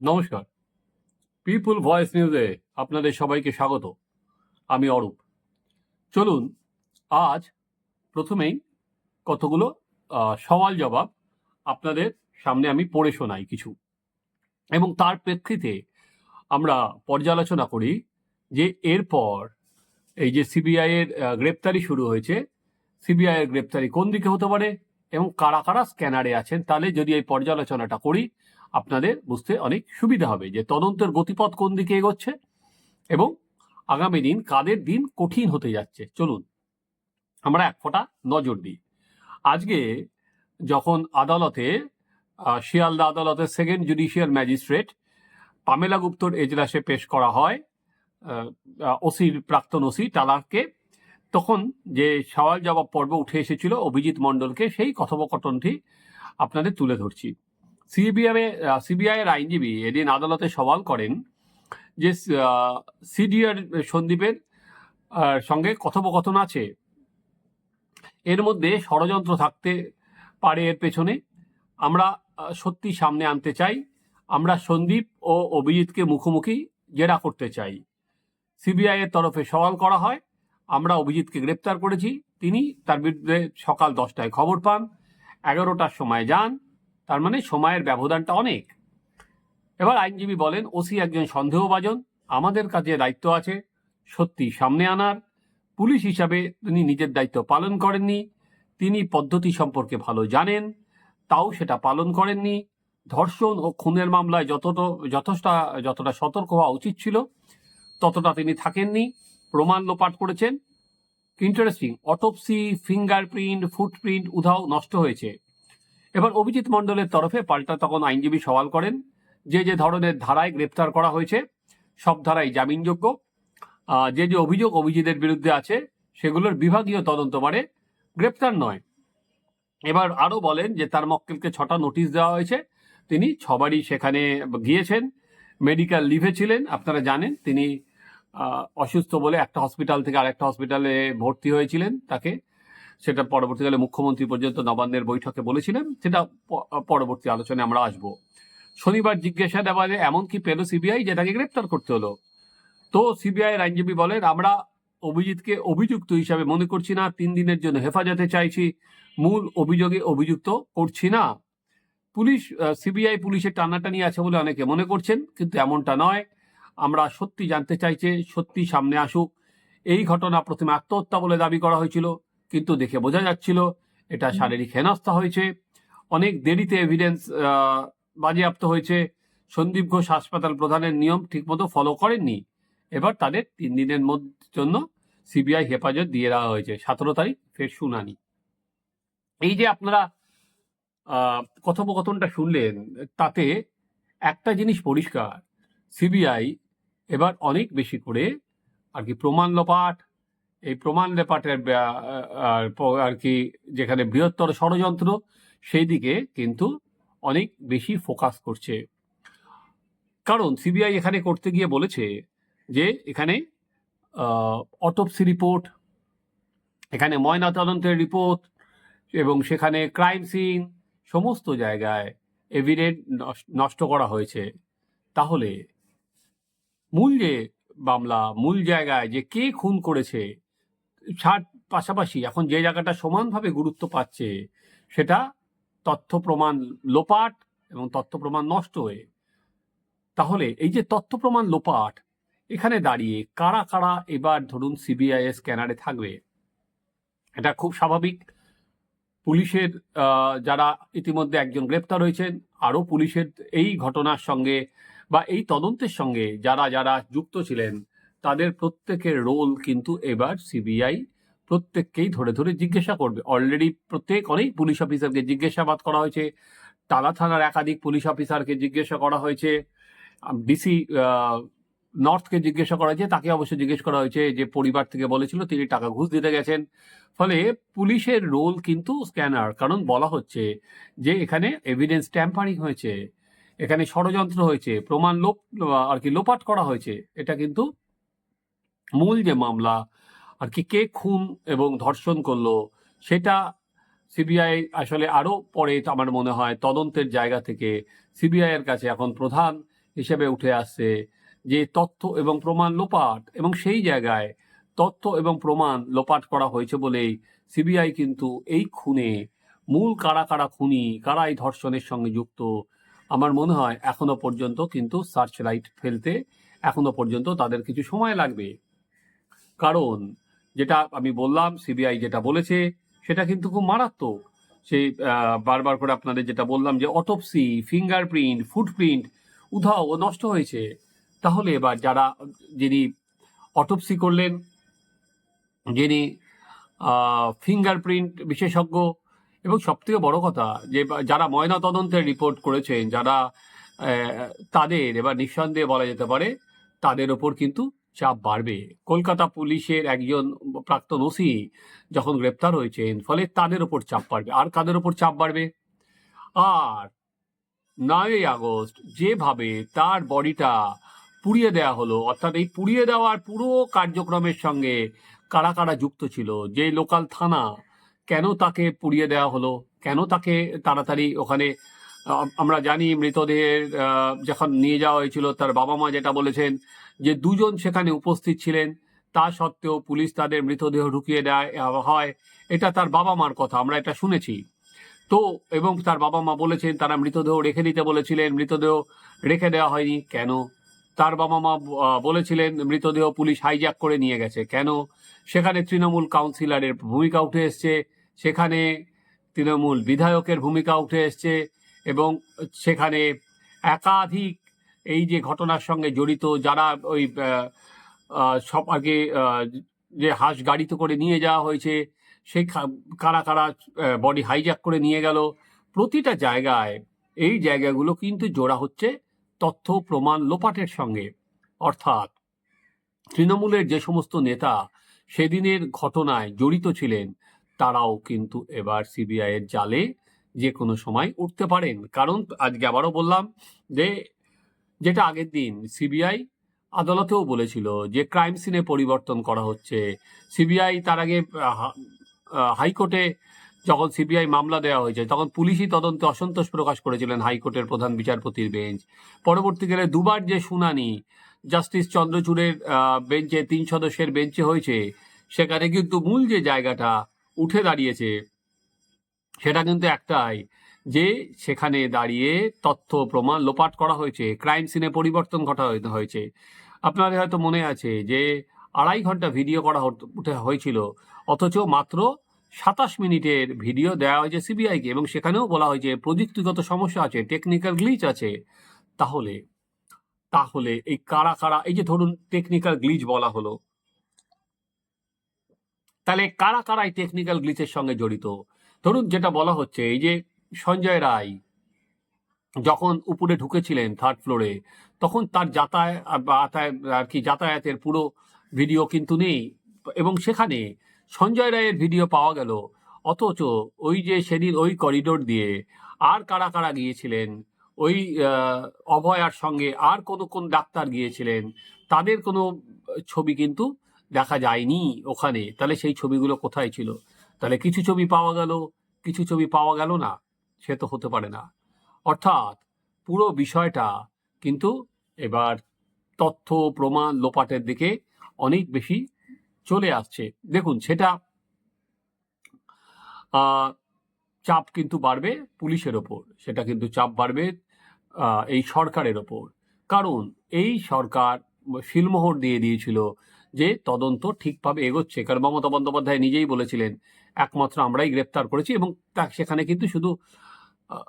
নমস্কার। পিপুল ভয়েস নিউজে আপনাদের সবাইকে স্বাগত। আমি অরূপ। চলুন, আজ প্রথমেই কতগুলো সওয়াল জবাব আপনাদের সামনে আমি পড়ে শোনাই কিছু। এবং তার প্রেক্ষিতে আমরা পর্যালোচনা করি যে এরপর এই যে সিবিআই এর গ্রেপ্তারি শুরু হয়েছে সিবিআই এর গ্রেপ্তারি কোন দিকে হতে পারে এবং কারা কারা স্ক্যানারে আছেন, তাহলে যদি এই পর্যালোচনাটা করি আপনাদের বুঝতে অনেক সুবিধা হবে যে তদন্তের গতিপথ কোন দিকে এগোচ্ছে এবং আগামী দিন কাদের দিন কঠিন হতে যাচ্ছে। চলুন, আমরা এক ফোঁটা নজর দিই। আজকে যখন আদালতে শিয়ালদা আদালতের সেকেন্ড জুডিশিয়াল ম্যাজিস্ট্রেট পামেলা গুপ্তর এজলাসে পেশ করা হয় ওসির প্রাক্তন ওসি তালাকে তখন যে সওয়াল জবাব পর্ব উঠে এসেছিল অভিজিৎ মণ্ডলকে, সেই কথোপকথনটি আপনাদের তুলে ধরছি। সিবিআই সিবিআই এর আইনজীবী এদিন আদালতে সওয়াল করেন যে সিডিআর সন্দীপের সঙ্গে কথোপকথন আছে। এর মধ্যে ষড়যন্ত্র থাকতে পারে এর পেছনে। আমরা সত্যি সামনে আনতে চাই। আমরা সন্দীপ ও অভিজিৎকে মুখোমুখি জেরা করতে চাই। সিবিআই এর তরফে সওয়াল করা হয়। আমরা অভিজিৎকে গ্রেপ্তার করেছি। তিনি তার বিরুদ্ধে সকাল দশটায় খবর পান। এগারোটার সময় যান। তার মানে সময়ের ব্যবধানটা অনেক। এবার আইনজীবী বলেন, ওসি একজন সন্দেহভাজন, আমাদের কাছে দায়িত্ব আছে, সত্যি সামনে আনার। পুলিশ হিসাবে তিনি নিজের দায়িত্ব পালন করেননি, তিনি পদ্ধতি সম্পর্কে ভালো জানেন, তাও সেটা পালন করেননি। ধর্ষণ ও খুনের মামলায় যতটা, যথেষ্ট, যতটা সতর্ক হওয়া উচিত ছিল, ততটা তিনি থাকেননি। প্রমাণ লোপাট করেছেন। ইন্টারেস্টিং অটোপসি ফিঙ্গারপ্রিন্ট ফুটপ্রিন্ট উধাও নষ্ট হয়েছে। এবার অভিজিৎ মণ্ডলের তরফে পাল্টা তখন আইনজীবী সওয়াল করেন, যে যে ধরনের ধারায় গ্রেপ্তার করা হয়েছে, সব ধারাই জামিনযোগ্য। যে যে অভিযোগ অভিজিতের বিরুদ্ধে আছে, সেগুলোর বিভাগীয় তদন্ত বারে গ্রেপ্তার নয়। এবার আরও বলেন যে তার মক্কেলকে ছটা নোটিশ দেওয়া হয়েছে। তিনি ছবারই সেখানে গিয়েছেন, মেডিকেল লিভে ছিলেন, আপনারা জানেন। তিনি অসুস্থ বলে একটা হসপিটাল থেকে আরেকটা হসপিটালে ভর্তি হয়েছিলেন তাকে। সেটা পরবর্তীকালে মুখ্যমন্ত্রী পর্যন্ত নবান্নের বৈঠকে বলেছিলেন, সেটা পরবর্তী আলোচনায় আমরা আসব। শনিবার জিজ্ঞাসাবাদে এমন কি পেল সিবিআই যেটাকে গ্রেপ্তার করতে হলো? তো সিবিআই এর আইনজীবী বলেন, আমরা অভিজিৎকে অভিযুক্ত হিসাবে মনে করছি না, তিন দিনের জন্য হেফাজতে চাইছি, মূল অভিযোগে অভিযুক্ত করছি না। পুলিশ সিবিআই পুলিশের টানাটানি আছে বলে অনেকে মনে করছেন, কিন্তু এমনটা নয়। আমরা সত্যি জানতে চাইছে, সত্যি সামনে আসুক। এই ঘটনা প্রথমে আত্মহত্যা বলে দাবি করা হয়েছিল। কিন্তু দেখে বোঝা যাচ্ছিল এটা শারীরিক হেনস্থা হয়েছে। অনেক দেরিতে এভিডেন্স বাজেয়াপ্ত হয়েছে। সন্দীপ ঘোষ হাসপাতাল প্রধানের নিয়ম ঠিকমতো ফলো করেননি। এবার তাদের তিন দিনের মধ্যে জন্য সিবিআই হেফাজত দিয়ে দেওয়া হয়েছে। সতেরো তারিখ ফের শুনানি। এই যে আপনারা কথোপকথনটা শুনলেন তাতে একটা জিনিস পরিষ্কার। সিবিআই এবার অনেক বেশি করে আর কি প্রমাণ লোপাট এই প্রমাণ লোপাটের আর কি যেখানে বৃহত্তর ষড়যন্ত্র সেই দিকে কিন্তু অনেক বেশি ফোকাস করছে। কারণ সিবিআই এখানে করতে গিয়ে বলেছে যে এখানে অটোপসি রিপোর্ট, এখানে ময়নাতদন্তের রিপোর্ট, এবং সেখানে ক্রাইম সিন, সমস্ত জায়গায় এভিডেন্ট নষ্ট করা হয়েছে। তাহলে, মূল যে মামলা মূল জায়গায় যে কে খুন করেছে ছাড় পাশাপাশি এখন যে জায়গাটা সমানভাবে গুরুত্ব পাচ্ছে, সেটা তথ্য প্রমাণ লোপাট এবং তথ্য প্রমাণ নষ্ট হয়ে। তাহলে এই যে তথ্য প্রমাণ লোপাট, এখানে দাঁড়িয়ে কারা কারা এবার ধরুন সিবিআই স্ক্যানারে থাকবে? এটা খুব স্বাভাবিক। পুলিশের যারা ইতিমধ্যে একজন গ্রেপ্তার হয়েছেন, আরও পুলিশের এই ঘটনার সঙ্গে বা এই তদন্তের সঙ্গে যারা যারা যুক্ত ছিলেন তাদের প্রত্যেকের রোল কিন্তু এবার সিবিআই প্রত্যেককেই ধরে ধরে জিজ্ঞাসা করবে। অলরেডি প্রত্যেক অনেক পুলিশ অফিসারকে জিজ্ঞাসাবাদ করা হয়েছে। টালা থানার একাধিক পুলিশ অফিসারকে জিজ্ঞাসা করা হয়েছে। ডিসি নর্থকে জিজ্ঞাসা করা হয়েছে। তাকে অবশ্য জিজ্ঞেস করা হয়েছে যে পরিবার থেকে বলেছিল, তিনি টাকা ঘুষ দিতে গেছেন। ফলে পুলিশের রোল কিন্তু স্ক্যানার কারণ বলা হচ্ছে যে এখানে এভিডেন্স ট্যাম্পারিং হয়েছে, এখানে ষড়যন্ত্র হয়েছে, প্রমাণ লোপ আর কি লোপাট করা হয়েছে। এটা কিন্তু মূল যে মামলা, আর কি কে খুন এবং ধর্ষণ করল, সেটা সিবিআই আসলে আরও পরে আমার মনে হয় তদন্তের জায়গা থেকে সিবিআই এর কাছে এখন প্রধান হিসেবে উঠে আসছে যে তথ্য এবং প্রমাণ লোপাট, এবং সেই জায়গায় তথ্য এবং প্রমাণ লোপাট করা হয়েছে বলেই সিবিআই কিন্তু এই খুনে মূল কারা কারা খুনি কারা এই ধর্ষণের সঙ্গে যুক্ত, আমার মনে হয় এখনও পর্যন্ত কিন্তু সার্চ লাইট ফেলতে, এখনও পর্যন্ত তাদের কিছু সময় লাগবে। কারণ যেটা আমি বললাম সিবিআই যেটা বলেছে, সেটা কিন্তু খুব মারাত্মক। সেই বারবার করে আপনাদের যেটা বললাম যে অটোপসি ফিঙ্গারপ্রিন্ট ফুটপ্রিন্ট উধাও ও নষ্ট হয়েছে। তাহলে এবার যারা, যিনি অটোপসি করলেন, যিনি ফিঙ্গারপ্রিন্ট বিশেষজ্ঞ, এবং সবথেকে বড় কথা যে, যারা ময়না তদন্তের রিপোর্ট করেছেন, যারা তাদের এবার নিঃসন্দেহে বলা যেতে পারে, তাদের ওপর কিন্তু চাপ বাড়বে। কলকাতা পুলিশের একজন প্রাক্তন ওসি যখন গ্রেপ্তার হয়েছেন, ফলে তাদের ওপর চাপ বাড়বে। আর কাদের ওপর চাপ বাড়বে? আর নয়ই আগস্ট যেভাবে তার বডিটা পুড়িয়ে দেওয়া হলো, অর্থাৎ এই পুড়িয়ে দেওয়ার পুরো কার্যক্রমের সঙ্গে কারা কারা যুক্ত ছিল, যে লোকাল থানা, কেন তাকে পুড়িয়ে দেওয়া হলো, কেন তাকে তাড়াতাড়ি ওখানে আমরা জানি মৃতদেহের যখন নিয়ে যাওয়া হয়েছিল, তার বাবা মা যেটা বলেছেন যে দুজন সেখানে উপস্থিত ছিলেন, তা সত্ত্বেও পুলিশ তাদের মৃতদেহ ঢুকিয়ে দেয় হয়। এটা তার বাবা মার কথা, আমরা এটা শুনেছি। তো, এবং তার বাবা মা বলেছেন, তারা মৃতদেহ রেখে দিতে বলেছিলেন, মৃতদেহ রেখে দেওয়া হয়নি। কেন? তার বাবা মা বলেছিলেন, মৃতদেহ পুলিশ হাইজ্যাক করে নিয়ে গেছে। কেন? সেখানে তৃণমূল কাউন্সিলরের ভূমিকা উঠে এসছে। সেখানে তৃণমূল বিধায়কের ভূমিকা উঠে এসছে। এবং সেখানে একাধিক এই যে ঘটনার সঙ্গে জড়িত যারা ওই আহ, আহ, সব আগে যে হাঁস গাড়িতে করে নিয়ে যাওয়া হয়েছে সেই কারা কারা বডি হাইজ্যাক করে নিয়ে গেল প্রতিটা জায়গায় এই জায়গাগুলো কিন্তু জোড়া হচ্ছে তথ্য প্রমাণ লোপাটের সঙ্গে। অর্থাৎ তৃণমূলের যে সমস্ত নেতা সেদিনের ঘটনায় জড়িত ছিলেন তারাও কিন্তু এবার সিবিআইয়ের জালে যে কোনো সময় উঠতে পারেন। কারণ আজকে আবারও বললাম যে, যেটা আগের দিন সিবিআই আদালতেও বলেছিল যে, ক্রাইম সিনে পরিবর্তন করা হচ্ছে। সিবিআই তার আগে হাইকোর্টে যখন সিবিআই মামলা দেওয়া হয়েছে, তখন পুলিশই তদন্তে অসন্তোষ প্রকাশ করেছিলেন হাইকোর্টের প্রধান বিচারপতির বেঞ্চ। পরবর্তীকালে দুবার যে শুনানি জাস্টিস চন্দ্রচূড়ের বেঞ্চে, তিন সদস্যের বেঞ্চে হয়েছে, সেখানে কিন্তু মূল যে জায়গাটা উঠে দাঁড়িয়েছে সেটা কিন্তু একটাই, যে সেখানে দাঁড়িয়ে তথ্য প্রমাণ লোপাট করা হয়েছে ক্রাইম সিনে পরিবর্তন ঘটা হয়েছে। আপনাদের হয়তো মনে আছে যে আড়াই ঘণ্টা ভিডিও করা হয়েছিল, অথচ মাত্র সাতাশ মিনিটের ভিডিও দেওয়া হয়েছে সিবিআইকে এবং সেখানেও বলা হয়েছে প্রযুক্তিগত সমস্যা আছে টেকনিক্যাল গ্লিচ আছে। তাহলে তাহলে এই কারা কারা, এই যে ধরুন টেকনিক্যাল গ্লিচ বলা হলো, তাহলে কারা কারা এই টেকনিক্যাল গ্লিচের সঙ্গে জড়িত? ধরুন যেটা বলা হচ্ছে, এই যে সঞ্জয় রায় যখন উপরে ঢুকেছিলেন থার্ড ফ্লোরে তখন তার যাতায়াত আর কি যাতায়াতের পুরো ভিডিও কিন্তু নেই। এবং সেখানে সঞ্জয় রায়ের ভিডিও পাওয়া গেল। অথচ ওই যে সেদিন ওই করিডোর দিয়ে আর কারা কারা গিয়েছিলেন, ওই অভয়ার সঙ্গে আর কোন কোন ডাক্তার গিয়েছিলেন, তাদের কোনো ছবি কিন্তু দেখা যায়নি ওখানে। তাহলে সেই ছবিগুলো কোথায় ছিল? তাহলে কিছু ছবি পাওয়া গেল, কিছু ছবি পাওয়া গেল না, সে তো হতে পারে না। অর্থাৎ পুরো বিষয়টা কিন্তু এবার তথ্য, প্রমাণ, লোপাটের দিকে অনেক বেশি চলে আসছে। দেখুন, সেটা চাপ কিন্তু বাড়বে পুলিশের ওপর, সেটা কিন্তু চাপ বাড়বে এই সরকারের ওপর। কারণ এই সরকার শিলমোহর দিয়ে দিয়েছিল যে তদন্ত ঠিকভাবে এগোচ্ছে। কারণ মমতা বন্দ্যোপাধ্যায় নিজেই বলেছিলেন একমাত্র আমরাই গ্রেপ্তার করেছি এবং সেখানে কিন্তু শুধু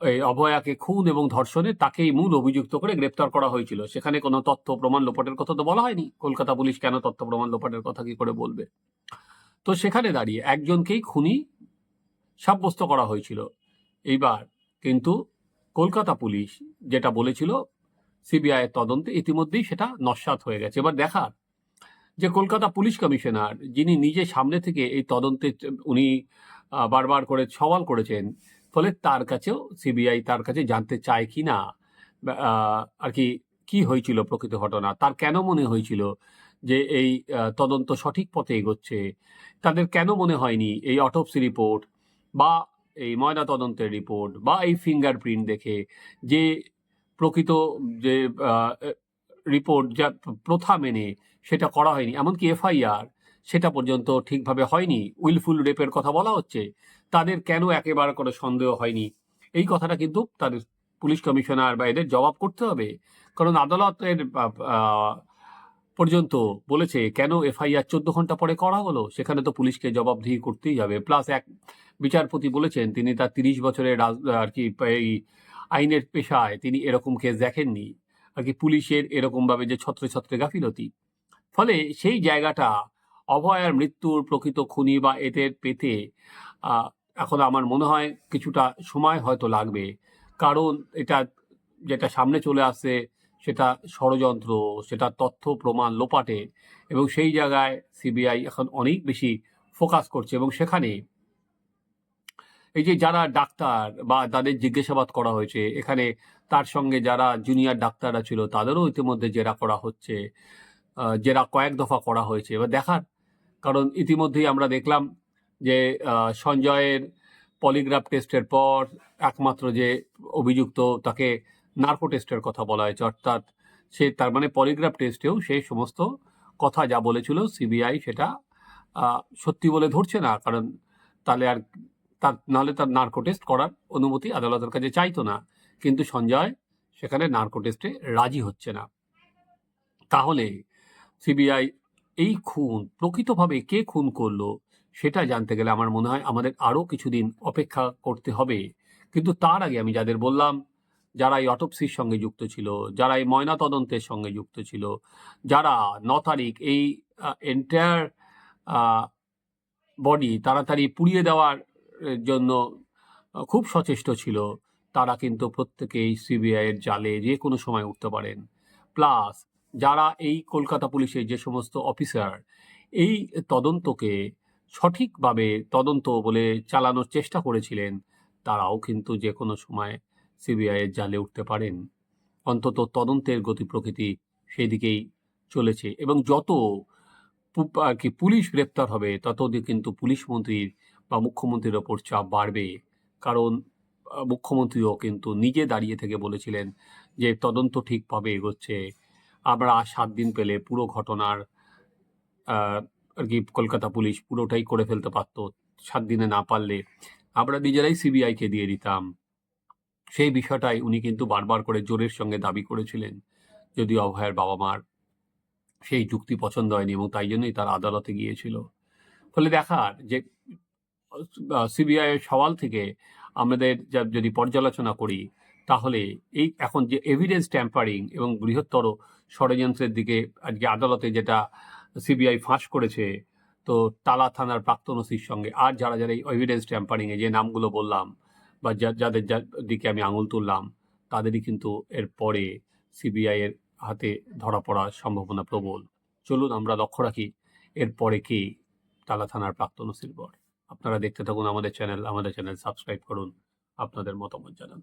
এই অভয়াকে খুন এবং ধর্ষণে তাকেই মূল অভিযুক্ত করে গ্রেপ্তার করা হয়েছিল। সেখানে কোনো তথ্য প্রমাণ লোপাটের কথা তো বলা হয়নি। কলকাতা পুলিশ কেন তথ্য প্রমাণ লোপাটের কথা কি করে বলবে? তো সেখানে দাঁড়িয়ে একজনকেই খুনি সাব্যস্ত করা হয়েছিল। এইবার কিন্তু কলকাতা পুলিশ যেটা বলেছিল, সিবিআইয়ের তদন্তে ইতিমধ্যেই সেটা নস্বাত হয়ে গেছে। এবার দেখার যে কলকাতা পুলিশ কমিশনার, যিনি নিজে সামনে থেকে এই তদন্তে উনি বারবার করে সওয়াল করেছেন, ফলে তার কাছেও সিবিআই তার কাছে জানতে চায় কি না আর কি কি হয়েছিল প্রকৃত ঘটনা, তার কেন মনে হয়েছিল যে এই তদন্ত সঠিক পথে এগোচ্ছে, তাদের কেন মনে হয়নি এই অটোপসি রিপোর্ট বা এই ময়না তদন্তের রিপোর্ট বা এই ফিঙ্গারপ্রিন্ট দেখে যে প্রকৃত যে রিপোর্ট যা প্রথা মেনে সেটা করা হয়নি। এমনকি এফআইআর, সেটা পর্যন্ত ঠিকভাবে হয়নি। উইলফুল রেপের কথা বলা হচ্ছে, তাদের কেন একেবারে করে সন্দেহ হয়নি? এই কথাটা কিন্তু তাদের পুলিশ কমিশনার বা এদের জবাব করতে হবে। কারণ আদালতের পর্যন্ত বলেছে, কেন এফআইআর চোদ্দ ঘণ্টা পরে করা হলো? সেখানে তো পুলিশকে জবাবদিহি করতেই হবে। প্লাস এক বিচারপতি বলেছেন, তিনি তার তিরিশ বছরের আর কি, এই আইনের পেশায় তিনি এরকম কেস দেখেননি। আর কি পুলিশের এরকমভাবে যে ছত্রে ছত্রে গাফিলতি। ফলে সেই জায়গাটা অভয়ার মৃত্যুর প্রকৃত খুনি বা এদের পেতে এখন আমার মনে হয় কিছুটা সময় হয়তো লাগবে। কারণ এটা যেটা সামনে চলে আসছে সেটা ষড়যন্ত্র, সেটা তথ্য প্রমাণ লোপাটে এবং সেই জায়গায় সিবিআই এখন অনেক বেশি ফোকাস করছে এবং সেখানে এই যে যারা ডাক্তার বা তাদের জিজ্ঞাসাবাদ করা হয়েছে, এখানে তার সঙ্গে যারা জুনিয়র ডাক্তাররা ছিল তাদেরও ইতিমধ্যে জেরা করা হচ্ছে। জেরা কয়েক দফা করা হয়েছে। এবার দেখার। কারণ ইতিমধ্যেই আমরা দেখলাম যে সঞ্জয়ের পলিগ্রাফ টেস্টের পর একমাত্র যে অভিযুক্ত তাকে নার্কো টেস্টের কথা বলা হয়েছে, অর্থাৎ সে তার মানে পলিগ্রাফ টেস্টেও সেই সমস্ত কথা যা বলেছিল সিবিআই সেটা সত্যি বলে ধরছে না। কারণ তাহলে আর তার, নাহলে তার নার্কো টেস্ট করার অনুমতি আদালতের কাছে চাইতো না। কিন্তু সঞ্জয় সেখানে নার্কো টেস্টে রাজি হচ্ছে না। তাহলে সিবিআই এই খুন, প্রকৃতভাবে কে খুন করল, সেটা জানতে গেলে আমার মনে হয় আমাদের আরও কিছুদিন অপেক্ষা করতে হবে। কিন্তু তার আগে আমি যাদের বললাম, যারা এই অটোপসির সঙ্গে যুক্ত ছিল, যারা এই ময়না তদন্তের সঙ্গে যুক্ত ছিল, যারা ন তারিখ এই এন্টায়ার বডি তাড়াতাড়ি পুড়িয়ে দেওয়ার জন্য খুব সচেষ্ট ছিল, তারা কিন্তু প্রত্যেকেই সিবিআইয়ের জালে যে কোনো সময় উঠতে পারেন। প্লাস যারা এই কলকাতা পুলিশের যে সমস্ত অফিসার, এই তদন্তকে সঠিকভাবে তদন্ত বলে চালানোর চেষ্টা করেছিলেন, তারাও কিন্তু যে কোনো সময় সিবিআইয়ের জালে উঠতে পারেন। অন্তত তদন্তের গতি প্রকৃতি সেই দিকেই চলেছে এবং যত আর কি পুলিশ গ্রেপ্তার হবে ততদিন কিন্তু পুলিশ মন্ত্রীর বা মুখ্যমন্ত্রীর ওপর চাপ বাড়বে। কারণ মুখ্যমন্ত্রীও কিন্তু নিজে দাঁড়িয়ে থেকে বলেছিলেন যে তদন্ত ঠিকভাবে এগোচ্ছে। আমরা সাত দিন পেলে পুরো ঘটনার আর কি কলকাতা পুলিশ পুরোটাই করে ফেলতে পারত সাত দিনে না পারলে। আমরা নিজেরাই সিবিআইকে দিয়ে দিতাম। সেই বিষয়টাই উনি কিন্তু বারবার করে জোরের সঙ্গে দাবি করেছিলেন, যদিও অভয়ের বাবা মার সেই যুক্তি পছন্দ হয়নি এবং তাই জন্যই তার আদালতে গিয়েছিল। ফলে দেখার যে সিবিআই সওয়াল থেকে আমাদের যদি পর্যালোচনা করি, তাহলে এই এখন যে এভিডেন্স ট্যাম্পারিং এবং বৃহত্তর ষড়যন্ত্রের দিকে আজকে আদালতে যেটা সিবিআই ফাঁস করেছে, তো তালা থানার প্রাক্তন ওসির সঙ্গে আর যারা যারা এই এভিডেন্স ট্যাম্পারিং এ যে নামগুলো বললাম বা যাদের দিকে আমি আঙুল তুললাম, তাদেরই কিন্তু এর পরে সিবিআই এর হাতে ধরা পড়ার সম্ভাবনা প্রবল। চলুন আমরা লক্ষ্য রাখি এরপরে কি তালা থানার প্রাক্তন ওসির পর। আপনারা দেখতে থাকুন আমাদের চ্যানেল আমাদের চ্যানেল সাবস্ক্রাইব করুন, আপনাদের মতামত জানান।